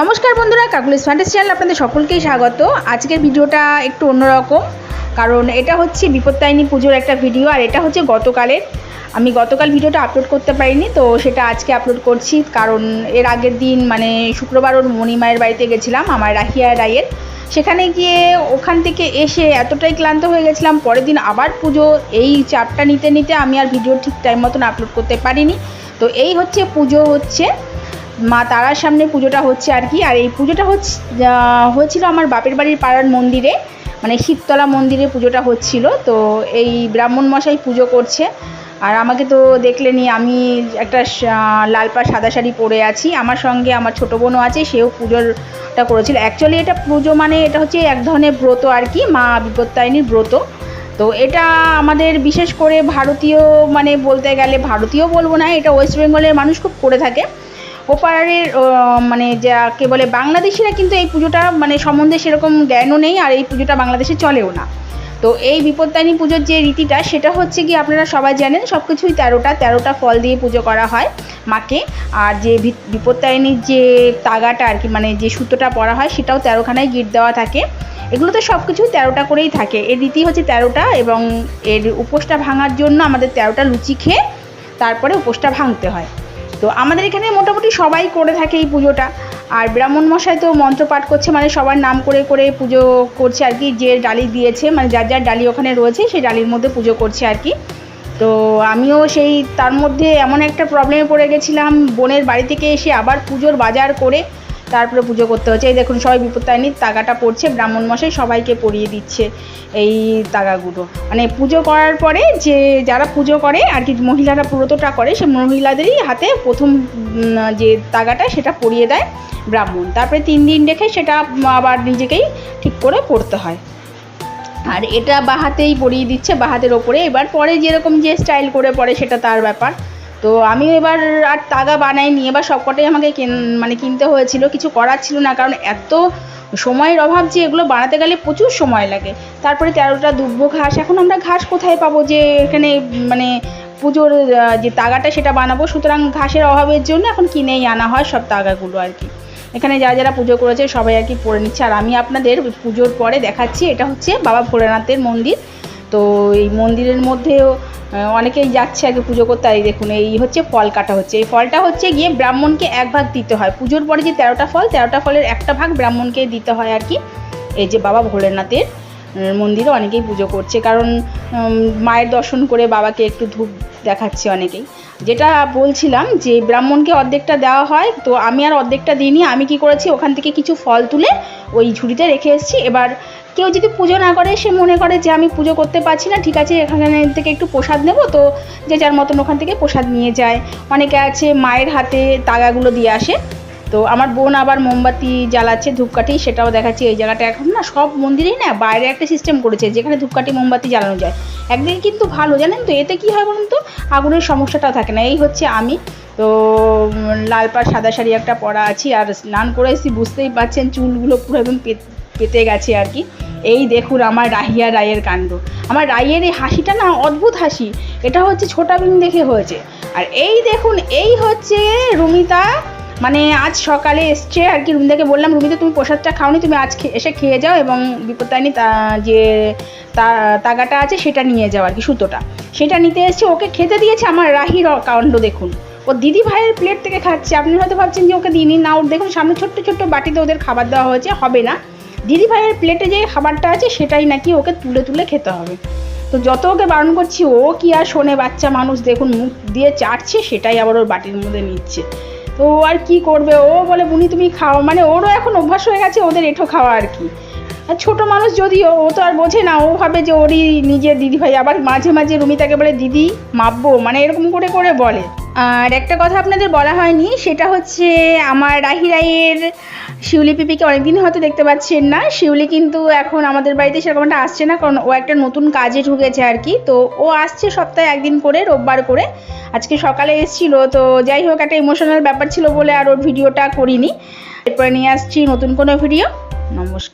নমস্কার বন্ধুরা, Kokkalis fantasy channel আপনাদের সকলকেই স্বাগত। আজকের ভিডিওটা একটু অন্যরকম, কারণ এটা হচ্ছে বিপত্তায়নী পুজোর একটা ভিডিও, আর এটা হচ্ছে গতকালের। আমি গতকাল ভিডিওটা আপলোড করতে পারিনি, তো সেটা আজকে আপলোড করছি, কারণ এর আগের দিন মানে শুক্রবার ওর মণিমায়ের বাড়িতে গেছিলাম, আমার রাহিয়া রায়ের। সেখানে গিয়ে ওখান থেকে এসে এতটাই ক্লান্ত হয়ে গেছিলাম, পরের দিন আবার পুজো, এই চাপটা নিতে নিতে আমি আর ভিডিও ঠিক টাইম মতন আপলোড করতে পারিনি। তো এই হচ্ছে পুজো হচ্ছে মা তারার সামনে পুজোটা হচ্ছে আর কি। আর এই পুজোটা হচ্ছে হয়েছিল আমার বাপের বাড়ির পাড়ার মন্দিরে। মানে শীততলা মন্দিরে পুজোটা হচ্ছিল। তো এই ব্রাহ্মণ মশাই পুজো করছে। আর আমাকে তো দেখলেনি আমি একটা লাল পা, সাদা শাড়ি পরে আছি। আমার সঙ্গে আমার ছোটো বোনও আছে, সেও পুজোরটা করেছিল। অ্যাকচুয়ালি এটা পুজো মানে এটা হচ্ছে এক ধরনের ব্রত আর কি, মা বিপত্তায়নীর ব্রত। তো এটা আমাদের বিশেষ করে ভারতীয় মানে বলতে গেলে ভারতীয় বলব না, এটা ওয়েস্ট বেঙ্গলের মানুষ খুব করে থাকে। ওপারের মানে যাকে বলে, বাংলাদেশিরা কিন্তু এই পুজোটা মানে সম্বন্ধে সেরকম জ্ঞানও নেই আর এই পুজোটা বাংলাদেশে চলেও না। তো এই বিপত্তায়নী পুজোর যে রীতিটা, সেটা হচ্ছে কি আপনারা সবাই জানেন সব কিছুই তেরোটা তেরোটা ফল দিয়ে পুজো করা হয় মাকে। আর যে বিপত্তায়নীর যে তাগাটা আর কি মানে যে সুতোটা পরা হয়, সেটাও তেরোখানায় গিট দেওয়া থাকে। এগুলোতে সব কিছু তেরোটা করেই থাকে। এর রীতি হচ্ছে তেরোটা এবং এর উপোসটা ভাঙার জন্য আমাদের তেরোটা লুচি খেয়ে তারপরে উপোসটা ভাঙতে হয়। তো আমাদের এখানে মোটামুটি সবাই করে থাকে এই পুজোটা। আর ব্রাহ্মণ মশাই তো মন্ত্র পাঠ করছে মানে সবার নাম করে করে পুজো করছে আর কি, যে ডালি দিয়েছে মানে যার যার ডালি ওখানে রয়েছে, সেই ডালির মধ্যে পুজো করছে আর কি। তো আমিও সেই, তার মধ্যে এমন একটা প্রবলেমে পড়ে গেছিলাম, বোনের বাড়ি থেকে এসে আবার পুজোর বাজার করে তারপরে পুজো করতে হচ্ছে। এই দেখুন, সবাই বিপত্তায়নীর তাগাটা পড়ছে, ব্রাহ্মণ মশাই সবাইকে পরিয়ে দিচ্ছে এই তাগাগুলো। মানে পুজো করার পরে যে, যারা পুজো করে, আর কি মহিলারা পুরোতটা করে, সে মহিলাদেরই হাতে প্রথম যে তাগাটা, সেটা পরিয়ে দেয় ব্রাহ্মণ। তারপরে তিন দিন রেখে সেটা আবার নিজেকেই ঠিক করে পড়তে হয়। আর এটা বাহাতেই পরিয়ে দিচ্ছে বাহাতের ওপরে। এবার পরে যেরকম যে স্টাইল করে পরে সেটা তার ব্যাপার। তো আমি এবার আর তাগা বানাইনি, এবার সবকটাই আমাকে মানে কিনতে হয়েছিল, কিছু করার ছিল না, কারণ এত সময়ের অভাব যে এগুলো বানাতে গেলে প্রচুর সময় লাগে। তারপরে তেরোটা দুব্ব ঘাস, এখন আমরা ঘাস কোথায় পাবো যে এখানে মানে পুজোর যে তাগাটা সেটা বানাবো? সুতরাং ঘাসের অভাবের জন্য এখন কিনেই আনা হয় সব তাগাগুলো আর কি। এখানে যারা যারা পুজো করেছে সবাই আর কি পড়ে নিচ্ছে। আর আমি আপনাদের পুজোর পরে দেখাচ্ছি, এটা হচ্ছে বাবা ভোলেনাথের মন্দির। তো এই মন্দিরের মধ্যেও অনেকেই যাচ্ছে আগে পুজো করতে। আর দেখুন, এই হচ্ছে ফল কাটা হচ্ছে। এই ফলটা হচ্ছে গিয়ে ব্রাহ্মণকে এক ভাগ দিতে হয়। পুজোর পরে যে তেরোটা ফল, তেরোটা ফলের একটা ভাগ ব্রাহ্মণকে দিতে হয় আর কি। এই যে বাবা ভোলেনাথের মন্দিরে অনেকেই পুজো করছে। কারণ মায়ের দর্শন করে বাবাকে একটু ধূপ দেখাচ্ছে অনেকেই। যেটা বলছিলাম যে ব্রাহ্মণকে অর্ধেকটা দেওয়া হয়, তো আমি আর অর্ধেকটা দিইনি। আমি কি করেছি? ওখান থেকে কিছু ফল তুলে ওই ঝুড়িতে রেখে এসেছি। এবার কেউ যদি পুজো না করে, সে মনে করে যে আমি পুজো করতে পারছি না, ঠিক আছে, এখানে থেকে একটু প্রসাদ নেব তো যে যার মতন ওখান থেকে প্রসাদ নিয়ে যায়। অনেকে আছে মায়ের হাতে তাগাগুলো দিয়ে আসে। তো আমার বোন আবার মোমবাতি জ্বালাচ্ছে, ধূপকাঠি, সেটাও দেখাচ্ছি এই জায়গাটা এখন না সব মন্দিরেই না বাইরে একটা সিস্টেম করেছে, যেখানে ধূপকাঠি, মোমবাতি জ্বালানো যায়। একদিকে কিন্তু ভালো, জানেন তো? এতে কি হয় বলুন তো? আগুনের সমস্যাটাও থাকে না। এই হচ্ছে আমি। তো লাল পাড়, সাদা শাড়ি একটা পরা আছি, আর স্নান করে এসেছি, বুঝতেই পারছেন, চুলগুলো পুরো একদম পেতে গেছে আর কি। এই দেখুন আমার রাহিয়া রায়ের কাণ্ড। আমার রায়ের এই হাসিটা না অদ্ভুত হাসি। এটা হচ্ছে ছোটা বিন দেখে হয়েছে। আর এই দেখুন, এই হচ্ছে রুমিতা। মানে আজ সকালে এসছে আর কি, রুমিতাকে বললাম, রুমিতা, তুমি প্রসাদটা খাওনি, তুমি আজ এসে খেয়ে যাও এবং বিপত্তায়নি তা, যে তাগাটা আছে, সেটা নিয়ে যাও আর কি, সুতোটা। সেটা নিতে এসছে, ওকে খেতে দিয়েছে আমার রাহির কাণ্ড দেখুন। ও দিদি ভাইয়ের প্লেট থেকে খাচ্ছে। আপনি হয়তো ভাবছেন যে ওকে দিইনি না, ওর দেখুন, সামনে ছোট্ট ছোট্ট বাটিতে ওদের খাবার দেওয়া হয়েছে, হবে না। দিদি ভাইয়ের প্লেটে যে খাবারটা আছে, সেটাই নাকি ওকে তুলে তুলে খেতে হবে। তো যত ওকে বারণ করছি, ও কি আর শোনে বাচ্চা মানুষ, দেখুন মুখ দিয়ে চাটছে, সেটাই আবার ওর বাটির মধ্যে নিচ্ছে। তো ও আর কি করবে? ও বলে, বুনি, তুমি খাও। মানে ওরও এখন অভ্যাস হয়ে গেছে ওদের এঁঠো খাওয়া আর কি। আর ছোটো মানুষ যদিও ও তো আর বোঝে না, ও ভাবে যে ওরই নিজের দিদি ভাই। আবার মাঝে মাঝে রুমিতাকে বলে, দিদি, মাপবো? মানে এরকম করে করে বলে। আর একটা কথা আপনাদের বলা হয়নি, সেটা হচ্ছে আমার রাহি রায়ের শিউলি পিপিকে অনেকদিন হয়তো দেখতে পাচ্ছেন না। শিউলি কিন্তু এখন আমাদের বাড়িতে সেরকম একটা আসছে না, কারণ ও একটা নতুন কাজে ঢুকেছে আর কি। তো ও আসছে সপ্তাহে একদিন করে, রোববার করে। আজকে সকালে এসেছিল, তো যাই হোক, একটা ইমোশনাল ব্যাপার ছিল বলে আর ওর ভিডিওটা করিনি। এরপরে নিয়ে আসছি নতুন কোনো ভিডিও। নমস্কার।